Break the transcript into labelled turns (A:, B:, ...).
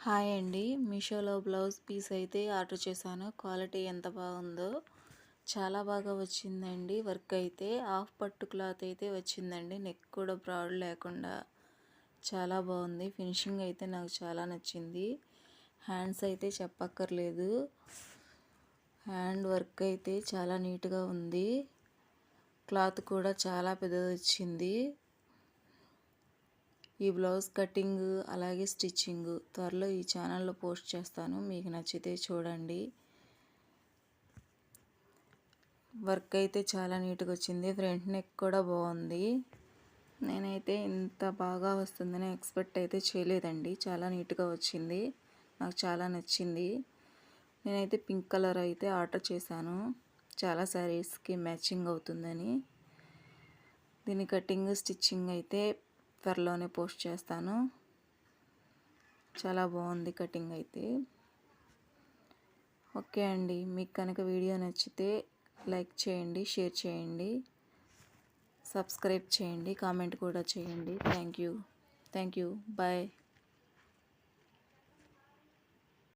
A: Hi అండి. మీషోలో blouse piece అయితే ఆర్డర్ చేశాను. క్వాలిటీ ఎంత బాగుందో చాలా బాగా వచ్చిందండి. వర్క్ అయితే హాఫ్ పట్టు క్లాత్ అయితే వచ్చిందండి. నెక్ కూడా బ్రాడ్ లేకుండా చాలా బాగుంది. ఫినిషింగ్ అయితే నాకు చాలా నచ్చింది. హ్యాండ్స్ అయితే చెప్పక్కర్లేదు. హ్యాండ్ వర్క్ అయితే చాలా నీట్గా ఉంది. క్లాత్ కూడా చాలా పెద్దది వచ్చింది. ఈ బ్లౌజ్ కటింగ్ అలాగే స్టిచ్చింగ్ త్వరలో ఈ ఛానల్లో పోస్ట్ చేస్తాను. మీకు నచ్చితే చూడండి. వర్క్ అయితే చాలా నీట్గా వచ్చింది. ఫ్రంట్ నెక్ కూడా బాగుంది. నేనైతే ఇంత బాగా వస్తుందని ఎక్స్పెక్ట్ అయితే చేయలేదండి. చాలా నీట్గా వచ్చింది. నాకు చాలా నచ్చింది. నేనైతే పింక్ కలర్ అయితే ఆర్డర్ చేశాను. చాలా శారీస్కి మ్యాచింగ్ అవుతుందని. దీని కటింగ్ స్టిచ్చింగ్ అయితే త్వరలోనే పోస్ట్ చేస్తాను. చాలా బాగుంది కటింగ్ అయితే. ఓకే అండి. మీకు కనుక వీడియో నచ్చితే లైక్ చేయండి షేర్ చేయండి సబ్స్క్రైబ్ చేయండి కామెంట్ కూడా చేయండి. Thank you. Thank you. Bye.